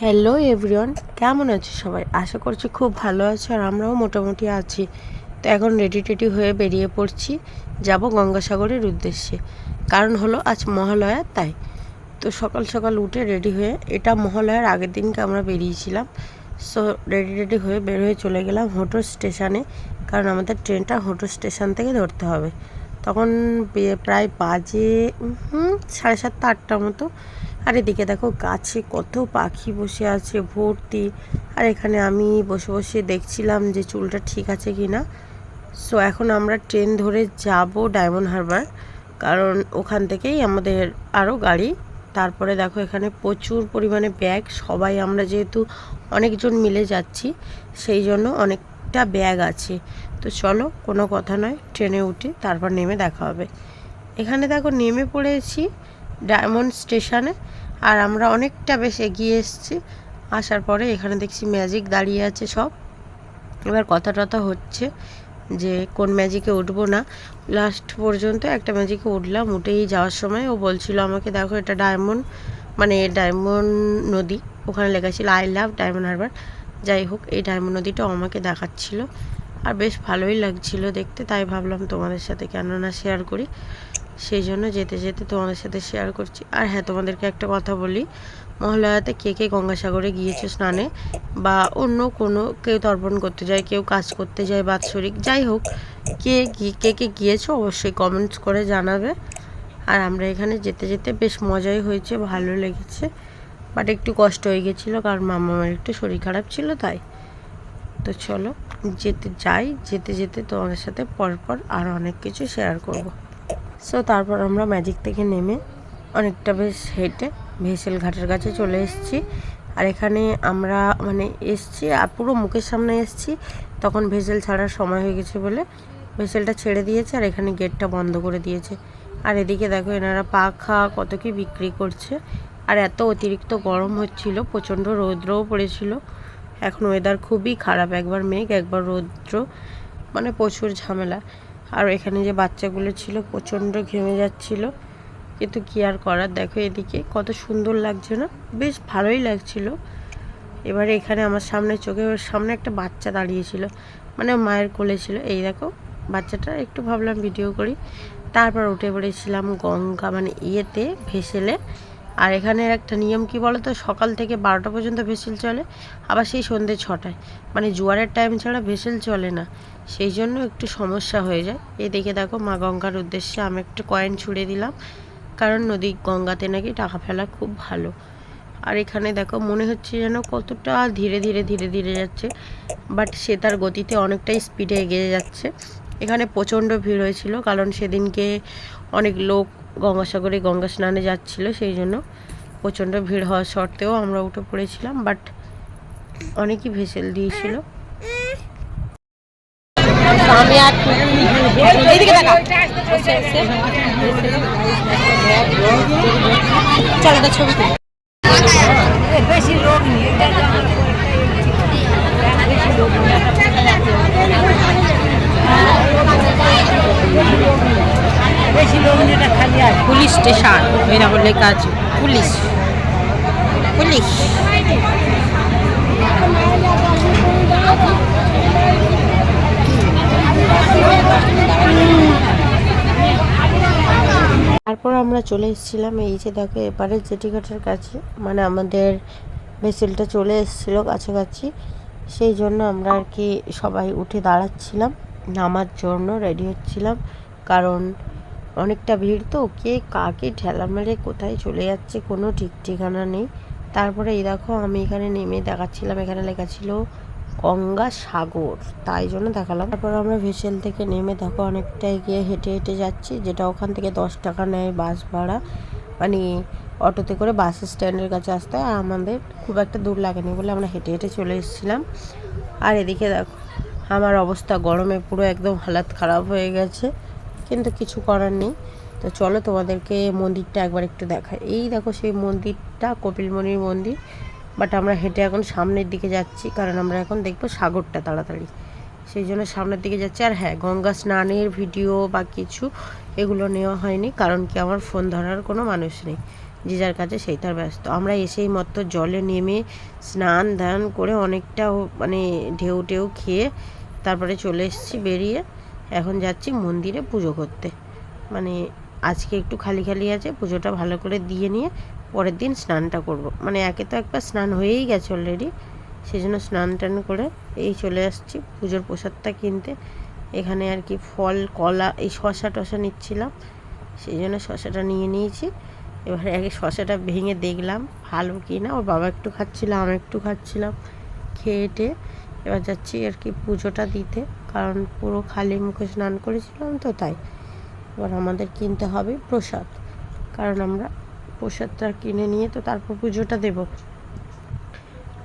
Hello everyone কেমন আছো সবাই? আশা করছি খুব ভালো আছো আর আমরাও মোটামুটি আছি। তো এখন রেডি টেডি হয়ে বেরিয়ে পড়ছি। যাব গঙ্গাসাগরের উদ্দেশ্যে। কারণ হলো আজ মহালয়া, তাই। তো সকাল সকাল উঠে রেডি হয়ে এটা মহালয়ার আগের দিনকে আমরা বেরিয়েছিলাম। সো রেডি রেডি হয়ে বের হয়ে চলে গেলাম হোটো স্টেশনে। কারণ আমাদের ট্রেনটা হোটো স্টেশন থেকে ধরতে হবে। তখন প্রায় বাজে সাড়ে সাতটা, আটটার মতো। আর এদিকে দেখো গাছে কত পাখি বসে আছে, ভর্তি। আর এখানে আমি বসে বসে দেখছিলাম যে চুলটা ঠিক আছে কি না সো এখন আমরা ট্রেন ধরে যাব ডায়মন্ড হারবার কারণ ওখান থেকেই আমাদের আরও গাড়ি। তারপরে দেখো এখানে প্রচুর পরিমাণে ব্যাগ সবাই আমরা যেহেতু অনেকজন মিলে যাচ্ছি, সেই জন্য অনেকটা ব্যাগ আছে। তো চলো, কোনো কথা নয় ট্রেনে উঠে তারপর নেমে দেখা হবে। এখানে দেখো নেমে পড়েছি ডায়মন্ড স্টেশনে। আর আমরা অনেকটা বেশ এগিয়ে এসেছি। আসার পরে এখানে দেখছি ম্যাজিক দাঁড়িয়ে আছে সব। এবার কথা টথা হচ্ছে যে, কোন ম্যাজিকে উঠবো না? লাস্ট পর্যন্ত একটা ম্যাজিকে উঠলাম, উঠেই যাওয়ার সময় ও বলছিল আমাকে, দেখো, এটা ডায়মন্ড মানে ডায়মন্ড নদী। ওখানে লেখা ছিল, আই লাভ ডায়মন্ড হারবার। যাই হোক, এই ডায়মন্ড নদীটাও আমাকে দেখাচ্ছিল। আর বেশ ভালোই লাগছিল দেখতে, তাই ভাবলাম তোমাদের সাথে কেন না শেয়ার করি। সেই জন্য যেতে যেতে তোমাদের সাথে শেয়ার করছি। আর হ্যাঁ তোমাদেরকে একটা কথা বলি। মহালয়াতে কে কে গঙ্গাসাগরে গিয়েছে স্নানে? বা অন্য কোনো কেউ তর্পণ করতে যায়, কেউ কাজ করতে যায় বাৎসরিক? যাই হোক, কে কে কে গিয়েছো অবশ্যই কমেন্টস করে জানাবে। আর আমরা এখানে যেতে যেতে বেশ মজাই হয়েছে, ভালো লেগেছে। বাট একটু কষ্ট হয়ে গেছিল, কারণ মামার একটু শরীর খারাপ ছিল তাই। তো চলো। যেতে যাই, যেতে যেতে তোমাদের সাথে পরপর আর অনেক কিছু শেয়ার করব। সো তারপর আমরা ম্যাজিক থেকে নেমে অনেকটা বেশ হেঁটে ভেসেল ঘাটের কাছে চলে এসেছি। আর এখানে আমরা মানে এসছি, আর পুরো মুখের সামনে এসছি। তখন ভেসেল ছাড়ার সময় হয়ে গেছে বলে ভেসেলটা ছেড়ে দিয়েছে, আর এখানে গেটটা বন্ধ করে দিয়েছে। আর এদিকে দেখো এনারা পাখা কত কি বিক্রি করছে। আর এত অতিরিক্ত গরম হচ্ছিল, প্রচণ্ড রৌদ্রও পড়েছিল। এখন ওয়েদার খুবই খারাপ, একবার মেঘ, একবার রৌদ্র মানে প্রচুর ঝামেলা। আর এখানে যে বাচ্চাগুলো ছিল প্রচণ্ড ঘেমে যাচ্ছিল, কিন্তু কি আর করার? দেখো এদিকে কত সুন্দর লাগছে না? বেশ ভালোই লাগছিল। এবারে এখানে আমার সামনে চোখের সামনে একটা বাচ্চা দাঁড়িয়েছিল মানে মায়ের কোলে ছিল। এই দেখো, বাচ্চাটা একটু ভাবলাম ভিডিও করি। তারপর উঠে পড়েছিলাম গঙ্গা মানে ইয়েতে ভেসেলে। আর এখানে একটা নিয়ম কি বলো তো সকাল থেকে বারোটা পর্যন্ত ভেসেল চলে, আবার সেই সন্ধ্যে ছটায়। মানে জোয়ারের টাইম ছাড়া ভেসেল চলে না। সেই জন্য একটু সমস্যা হয়ে যায়। এদিকে দেখো মা গঙ্গার উদ্দেশ্যে আমি একটু কয়েন ছুড়ে দিলাম। কারণ নদী গঙ্গাতে নাকি টাকা ফেলা খুব ভালো। আর এখানে দেখো মনে হচ্ছে যেন কতটা ধীরে ধীরে ধীরে ধীরে যাচ্ছে। বাট সে তার গতিতে অনেকটাই স্পিডে এগিয়ে যাচ্ছে। এখানে প্রচণ্ড ভিড় হয়েছিল, কারণ সেদিনকে অনেক লোক গঙ্গাসাগরে গঙ্গা স্নানে যাচ্ছিল সেই জন্য প্রচণ্ড ভিড় হওয়া সত্ত্বেও আমরা উঠে পড়েছিলাম বাট অনেকই ভেসেল দিয়েছিল। আমি আর এইদিকে চল একটা ছবি বেশি লোক নেই। বেশি পুলিশ স্টেশন। এরা বলে কাজ পুলিশ। পুলিশ। তারপর আমরা চলে এসেছিলাম এই যে দেখো এপারে জেটিঘাটের কাছে। মানে আমাদের ভেসেলটা চলে এসেছিল কাছাকাছি। সেই জন্য আমরা আর কি সবাই উঠে দাঁড়াচ্ছিলাম নামার জন্য রেডি হচ্ছিলাম। কারণ অনেকটা ভিড় তো, কে কাকে ঠেলা মেরে কোথায় চলে যাচ্ছে কোনো ঠিক ঠিকানা নেই। তারপরে এই দেখো, আমি এখানে নেমে দেখাচ্ছিলাম, এখানে লেখা ছিল গঙ্গা সাগর, তাই জন্য দেখালাম। তারপর আমরা ভেসেল থেকে নেমে দেখো, অনেকটা এগিয়ে হেঁটে হেঁটে যাচ্ছি, যেটা ওখান থেকে দশ টাকা নেয় বাস ভাড়া। মানে অটোতে করে বাস স্ট্যান্ডের কাছে আসতে হয় আমাদের খুব একটা দূর লাগেনি বলে আমরা হেঁটে হেঁটে চলে এসেছিলাম। আর এদিকে দেখো, আমার অবস্থা গরমে পুরো একদম হালাত খারাপ হয়ে গেছে। কিন্তু কিছু করার নেই। তো চলো তোমাদেরকে মন্দিরটা একবার একটু দেখাই। এই দেখো সেই মন্দিরটা, কপিলমণির মন্দির। বাট আমরা হেঁটে এখন সামনের দিকে যাচ্ছি, কারণ আমরা এখন দেখব সাগরটা তাড়াতাড়ি। সেই জন্য সামনের দিকে যাচ্ছি। আর হ্যাঁ গঙ্গা স্নানের ভিডিও বা কিছু এগুলো নেওয়া হয়নি, কারণ কি আমার ফোন ধরার কোনো মানুষ নেই। যে যার কাছে সেই তার ব্যস্ত। আমরা এসেই মতো জলে নেমে স্নান ধান করে অনেকটা মানে ঢেউ টেউ খেয়ে তারপরে চলে এসেছি বেরিয়ে। এখন যাচ্ছি মন্দিরে পুজো করতে। মানে আজকে একটু খালি খালি আছে, পুজোটা ভালো করে দিয়ে নিয়ে পরের দিন স্নানটা করব। মানে একে তো একবার স্নান হয়েই গেছে অলরেডি সেই জন্য স্নান টান করে এই চলে আসছি পুজোর প্রসাদটা কিনতে। এখানে আর কি ফল, কলা, এই শশা টশা নিচ্ছিলাম সেই জন্য শশাটা নিয়ে নিয়েছি। এবারে আগে শশাটা ভেঙে দেখলাম, ভালো কি না ওর বাবা একটু খাচ্ছিলাম আমি একটু খাচ্ছিলাম, খেয়ে এবার যাচ্ছি আর কি পুজোটা দিতে। কারণ পুরো খালি মুখে স্নান করেছিলাম তো তাই। এবার আমাদের কিনতে হবে প্রসাদ। কারণ আমরা প্রসাদটা কিনে নিয়ে তো তারপর পুজোটা দেব।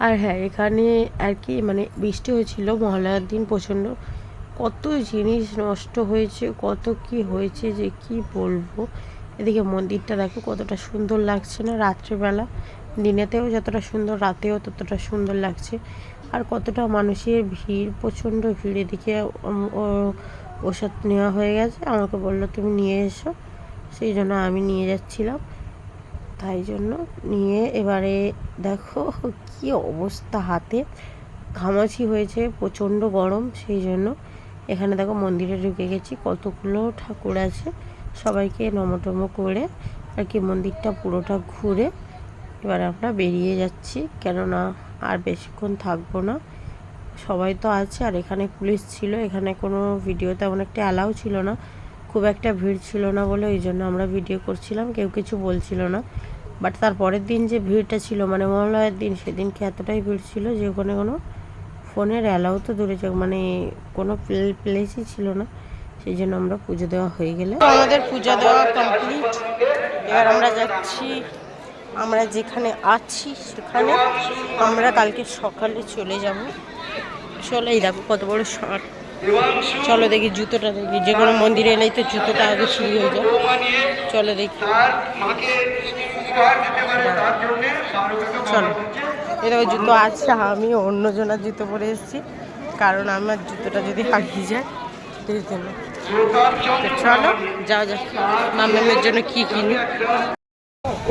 আর হ্যাঁ এখানে আর কি মানে বৃষ্টি হয়েছিল মহালয়ার দিন প্রচণ্ড। কত জিনিস নষ্ট হয়েছে, কত কি হয়েছে যে কি বলব। এদিকে মন্দিরটা দেখো কতটা সুন্দর লাগছে না রাত্রেবেলা। দিনেতেও যতটা সুন্দর, রাতেও ততটা সুন্দর লাগছে। আর কতটা মানুষের ভিড়, প্রচণ্ড ভিড় এদিকে ওষুধ নেওয়া হয়ে গেছে। আমাকে বলল, তুমি নিয়ে এসো। সেই জন্য আমি নিয়ে যাচ্ছিলাম। তাই জন্য নিয়ে এবারে দেখো কি অবস্থা হাতে। ঘামাচি হয়েছে, প্রচণ্ড গরম। সেই জন্য এখানে দেখো মন্দিরে ঢুকে গেছি। কতগুলো ঠাকুর আছে। সবাইকে নমটম করে আর কি মন্দিরটা পুরোটা ঘুরে এবার আমরা বেরিয়ে যাচ্ছি। কেননা আর বেশিক্ষণ থাকব না। সবাই তো আছে, আর এখানে পুলিশ ছিল। এখানে কোনো ভিডিও তেমন একটা অ্যালাউ ছিল না। খুব একটা ভিড় ছিল না বলে ওই জন্য আমরা ভিডিও করছিলাম, কেউ কিছু বলছিল না। বাট তার পরের দিন যে ভিড়টা ছিল মানে মহালয়ের দিন, সেদিনকে এতটাই ভিড় ছিল যে ওখানে কোনো ফোনের অ্যালাউ তো দূরে যাক মানে কোনো প্লেসই ছিল না। সেই জন্য আমরা পুজো দেওয়া হয়ে গেলে। আমাদের পুজো দেওয়া কমপ্লিট এবার আমরা যাচ্ছি আমরা যেখানে আছি সেখানে আমরা কালকে সকালে চলে যাব। চলেই দেখো কত বড় শার্ট চলো দেখি জুতোটা দেখি। যে কোনো মন্দিরে এলেই তো জুতোটা আগে চুরি হয়ে যায়। চলো দেখি। চলো এরকম জুতো আছে, আমি অন্যজনের জুতো পরে এসেছি। কারণ আমার জুতোটা যদি হারিয়ে যায় তো চলো যাও যাও মামের জন্য কী কিনি।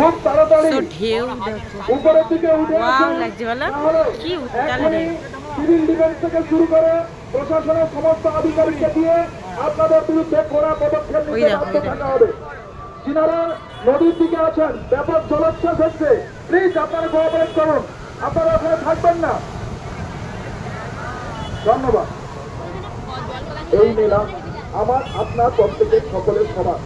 খুব তাড়াতাড়ি। ঢেউ উপরের দিকে উঠে ওয়াও লাগছে বলো। কি উত্তাল ঢেউ। সিভিল ডিফেন্স থেকে শুরু করে প্রশাসনের সমস্ত আধিকারিককে দিয়ে আপনাদের বিরুদ্ধে কড়া পদক্ষেপ নিতে বাধ্য থাকা হবে। যিনারা নদীর দিকে আছেন ব্যাপক জলোচ্ছ্বাস হচ্ছে। প্লিজ আপনারা কোঅপারেট করুন। আপনারা ওখানে থাকবেন না। ধন্যবাদ। এই মেলা আমার আপনার প্রত্যেকের সকলের সমান।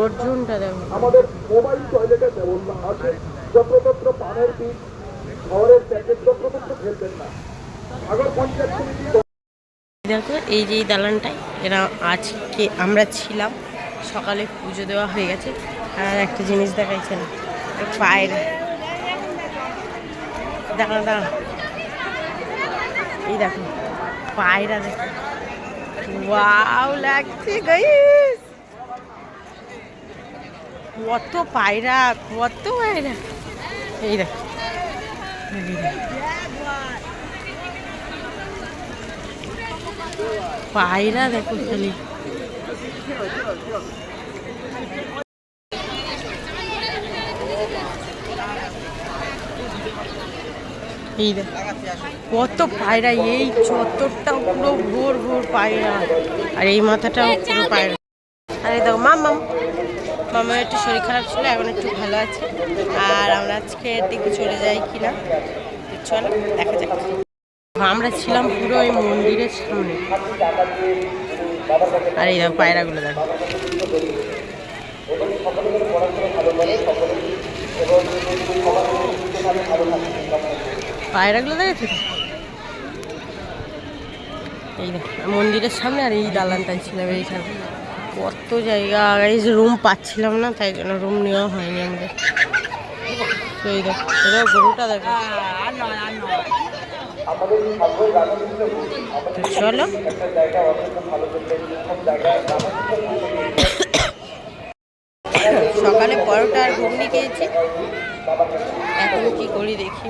গর্জনটা দেখো। আমাদের মোবাইল টয়লেটের ব্যবস্থা আছে যত্রতত্র পানের শহরের প্যাকেট যত্রতত্র ফেলবেন না। সাগর পঞ্চায়েত সমিতি দেখো এই যে এই দালানটায় এরা আজকে আমরা ছিলাম সকালে পুজো দেওয়া হয়ে গেছে। আর একটা জিনিস দেখাইছে না পায়ের। দাঁড়া দাঁড়া এই দেখো পায়রা দেখো। ওয়াও লাগছে গাইস কত পায়রা কত পায়রা। এই দেখ। পায়রা দেখো খালি। এই কত পায়রা, এই চত্বরটাও পুরো ভোর ভোর পায়রা। আর এই মাথাটাও পুরো পায়রা। আরে দেখো মামাম মামার একটু শরীর খারাপ ছিল, এখন একটু ভালো আছে। আর আমরা আজকে দিকে চলে যাই কিনা। চলো, দেখা যাক। আমরা ছিলাম পুরো ওই মন্দিরের সামনে। আর এই দেখো পায়রাগুলো দেখো। পায়রাগুলো দেখেছ? এই দেখো মন্দিরের সামনে আর এই দালানটাই ছিলাম এইখানে কত জায়গা এই যে রুম পাচ্ছিলাম না তাই জন্য রুম নেওয়া হয়নি আমাদের। তো এই দেখো এটা গরুটা দেখো। চলো। সকালে পরোটা আর ঘুগনি খেয়েছি। এখন কি করি দেখি।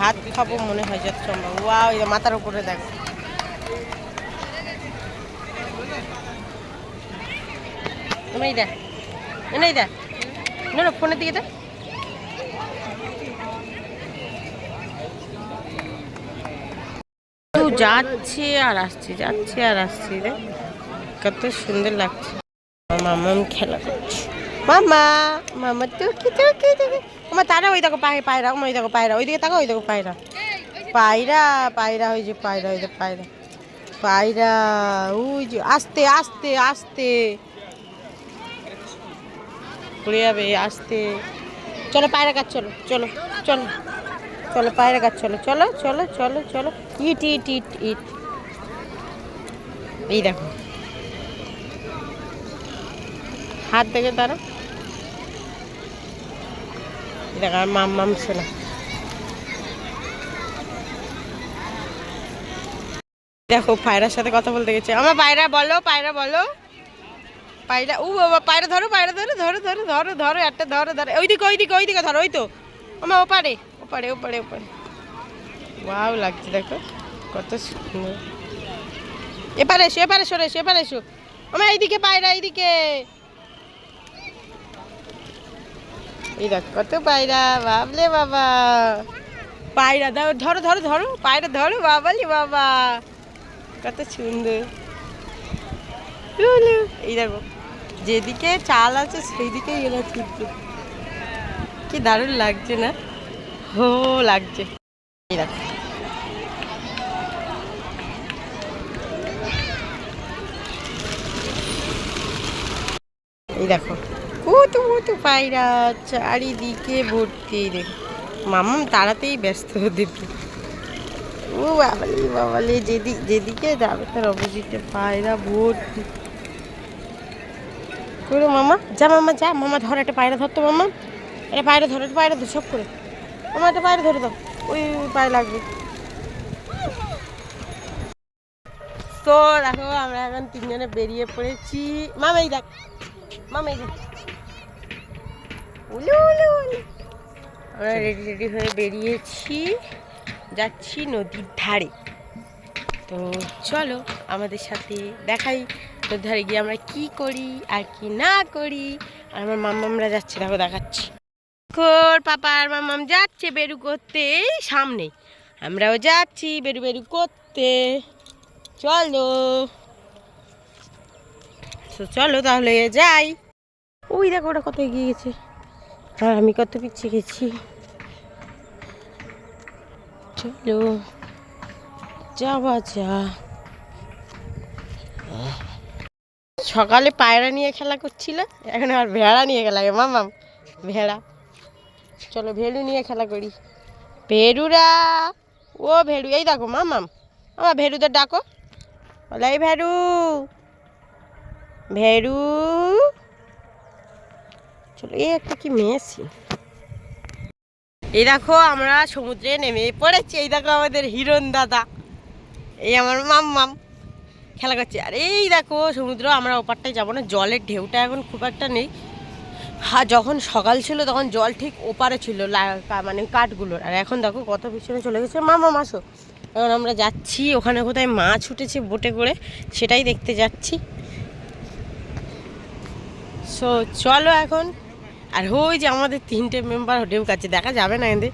ভাত খাব মনে হয় যত সম্ভব। ওয়া ওই মাথার উপরে দেখো। তুমি দেখ নেই দেখ। না না, ফোনের দিকে দেখ। যাচ্ছে আর আসছে, যাচ্ছে আর আসছে রে কত সুন্দর লাগছে। মামা খেলা করছে। মামা মামা তো কি তো কি আমার তারা ওই দেখো পায়ে, পায়রা ওই দেখো পায়রা ওই দিকে তাকো ওই দেখো পায়রা। পায়রা পায়রা, ওই যে পায়রা, ওই যে পায়রা। পায়রা, ওই যে, আস্তে আস্তে আস্তে। পড়ে যাবে, আস্তে। চলো পায়রা গাছ, চলো চলো চলো চলো, পায়রা গাছ, চলো চলো চলো চলো চলো। ইট ইট ইট ইট। এই দেখো। হাত দেখে তারা এই দেখো আর মাম মাম শোনা দেখো, পায়রার সাথে কথা বলতে গেছে। আমার পায়রা, বলো পায়রা বলো। পায়রা ও বাবা পায়রা, ধরো পায়রা, ধরো ধরো ধরো ধরো ধরো, একটা, ধরো ধরো। ওইদিকে ওইদিকে ওইদিকে ধরো, ওই তো। আমার ওপারে ওপারে ওপারে ওপারে। ওয়াও, লাগছে, দেখো, কত সুন্দর। এপারে এসো, এপারে সরে, এসো, এপারে এসো। আমার এইদিকে পায়রা, এইদিকে। দেখ, কত পায়রা, বাবলে বাবা। পায়রা দাও ধরো ধরো ধরো, পায়রা, ধরো, বাবালি বাবা। কত সুন্দর। এই দেখো, যেদিকে চাল আছে সেই দিকেই এরা ছুটছে। কি দারুণ লাগছে না? হো, লাগছে। এই দেখো। এই দেখো। কত কত পায়রা চারিদিকে ভর্তি দেখো মামাম তাড়াতেই ব্যস্ত ওদেরকে ও বাবালি বাবালি যেদিক যেদিকে যাবে তার অপোজিটে পায়রা ভর্তি। করো মামা, যা মামা যা, মামা ধর একটা পায়রা ধরতো মামা। এটা পায়রা ধরো, একটা পায়রা ধর, সব করে। মামা একটা পায়রা ধরে দাও, ওই পায়ে লাগবে। তো দেখো, আমরা এখন তিনজনে বেরিয়ে পড়েছি। মামাই দেখ মামা এই দেখ। উলু উলু উলু। আমরা রেডি রেডি হয়ে বেরিয়েছি। যাচ্ছি নদীর ধারে। তো চলো আমাদের সাথে দেখাই নদীর ধারে গিয়ে আমরা কি করি আর কি না করি। আর আমার মাম্মামরা যাচ্ছে দেখো দেখাচ্ছি। খোর পাপা আর মাম্মাম যাচ্ছে বেরু করতে সামনে। আমরাও যাচ্ছি বেরু বেরু করতে। চলো। তো চলো তাহলে যাই। ওই দেখো ওটা কত এগিয়ে গেছে। আর আমি কত পিছিয়ে গেছি চলো, যাওয়া যা সকালে পায়রা নিয়ে খেলা করছিল, এখন আর ভেড়া নিয়ে খেলা মামাম, ভেড়া। চলো, ভেড়ু নিয়ে খেলা করি। ভেড়ুরা, ও ভেড়ু, এই দেখো মামাম, আমার ভেড়ুদের ডাকো। বলে, এই ভেড়ু ভেড়ু চলো, এই একটা কি মেয়েছি এই দেখো, আমরা সমুদ্রে নেমে পড়েছি। এই দেখো আমাদের হিরণ দাদা, এই আমার মাম মাম খেলা করছে। আর এই দেখো, সমুদ্র, আমরা ওপারটায় যাব না, জলের ঢেউটা এখন খুব একটা নেই। হ্যাঁ যখন সকাল ছিল, তখন জল ঠিক ওপারে ছিল মানে কাঠগুলোর। আর এখন দেখো কত পিছনে চলে গেছে। মামা মাসো এখন আমরা যাচ্ছি, ওখানে কোথায় মাছ উঠেছে বোটে করে, সেটাই দেখতে যাচ্ছি। সো চলো এখন আর হই যে আমাদের তিনটে মেম্বার ঢেউ খাচ্ছে, দেখা যাবে না এদের।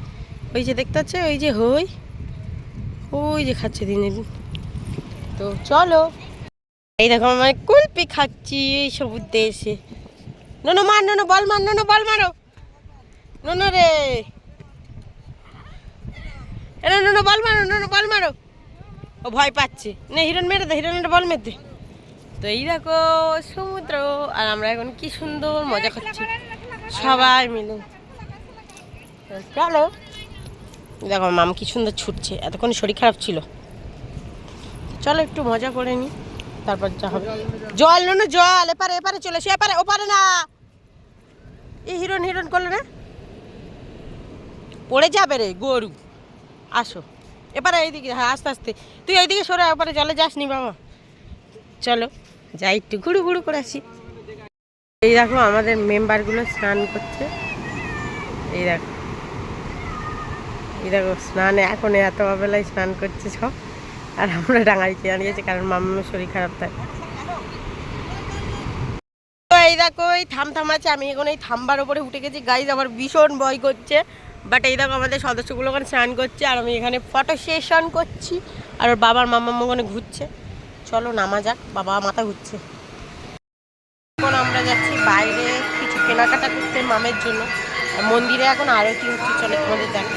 ওই যে দেখতে পাচ্ছে, ওই যে হই, ওই যে খাচ্ছে দিনে তো চলো। এই দেখো, আমার কুলপি খাচ্ছি, এই সমুদ্রে এসে। নোনো, মার, নোনো, বল মার, নোনো, বল মারো। নোনো রে। এ নোনো বল মারো, নোনো, বল মারো। ও ভয় পাচ্ছে। না, হিরণ, মেরে দে হিরণের বল মেরে দে। তো এই দেখো, সমুদ্র। আর আমরা এখন কি সুন্দর মজা করছি। সবাই মিলে। চলো। দেখো মাম কি সুন্দর ছুটছে। এতক্ষণ শরীর খারাপ ছিল। চলো একটু মজা করে নি। তারপর যা হবে। জল নো না জল। এপারে এপারে চলে সে এপারে ওপারে না। এই হিরণ হিরণ করল না? পড়ে যাবে রে গরু। আসো। এপারে এইদিকে হ্যাঁ আস্তে আস্তে। তুই এইদিকে সরে ওপারে জলে যাসনি বাবা চলো যাই একটু ঘুরু ঘুরু করে আসি। এই দেখো আমাদের মেম্বারগুলো স্নান করছে। এই দেখো। এই দেখো, স্নানে এখন এত বেলায় স্নান করছে সব। আর আমরা ডাঙাইতে দাঁড়িয়েছি কারণ মামার শরীর খারাপ থাকে এই দেখো, এই থাম থাম আছে, আমি এখন এই থাম্বার ওপরে উঠে গেছি। গাইজ আমার ভীষণ ভয় করছে। বাট এই দেখো, আমাদের সদস্যগুলো ওখানে স্নান করছে, আর আমি এখানে ফটো সেশন করছি। আর ওর বাবার মামা ওখানে ঘুরছে। চলো নামা যাক, বাবা মাথা ঘুরছে। এখন আমরা যাচ্ছি বাইরে কিছু কেনাকাটা করতে মামের জন্য। মন্দিরে এখন আরতি হচ্ছে, চলে তোমাদের দেখো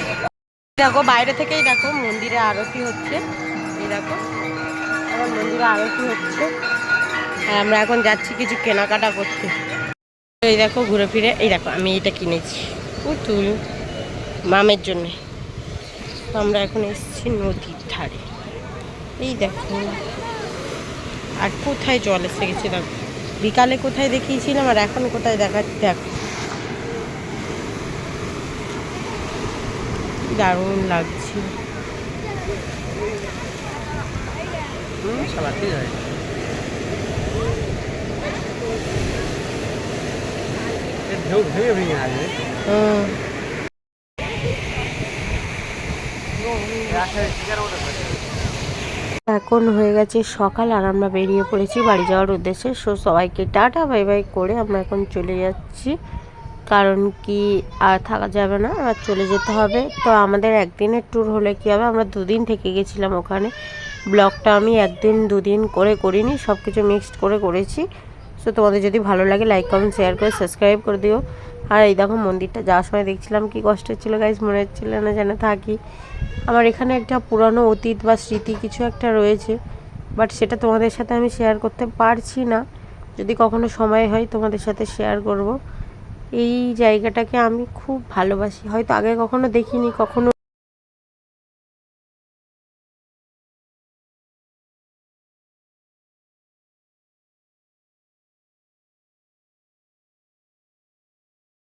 দেখো, বাইরে থেকেই দেখো, মন্দিরে আরতি হচ্ছে। এই দেখো, এখন মন্দিরে আরতি হচ্ছে। আর আমরা এখন যাচ্ছি কিছু কেনাকাটা করতে। এই দেখো, ঘুরে ফিরে, এই দেখো, আমি এটা কিনেছি। পুতুল মামের জন্যে। আমরা এখন এসেছি নদীর ধারে। এই দেখো, আর কোথায় জল এসে গেছে দেখো। বিকালে কোথায় দেখিয়েছিলাম আর এখন কোথায় দেখাচ্ছি দেখ। দারুণ লাগছে। হুম এখন হয়ে গেছে সকাল আর আমরা বেরিয়ে পড়েছি বাড়ি যাওয়ার উদ্দেশ্যে। সো সবাইকে টাটা বাই বাই করে আমরা এখন চলে যাচ্ছি। কারণ কি আর থাকা যাবে না আর চলে যেতে হবে। তো আমাদের একদিনের ট্যুর হলে কি হবে? আমরা দুদিন থেকে গেছিলাম ওখানে। ব্লগটা আমি একদিন, দুদিন করে করিনি সব কিছু মিক্সড করে করেছি। সো তোমাদের যদি ভালো লাগে লাইক কমেন্ট শেয়ার করে সাবস্ক্রাইব করে দিও। আর এই দেখো মন্দিরটা, যাওয়ার সময় দেখছিলাম কি কষ্ট হচ্ছিল গাইজ মনে হচ্ছিল না যেন থাকি। আমার এখানে একটা পুরানো অতীত বা স্মৃতি কিছু একটা রয়েছে বাট সেটা তোমাদের সাথে আমি শেয়ার করতে পারছি না। যদি কখনো সময় হয়, তোমাদের সাথে শেয়ার করব। এই জায়গাটাকে আমি খুব ভালোবাসি। হয়তো আগে কখনো দেখিনি, কখনো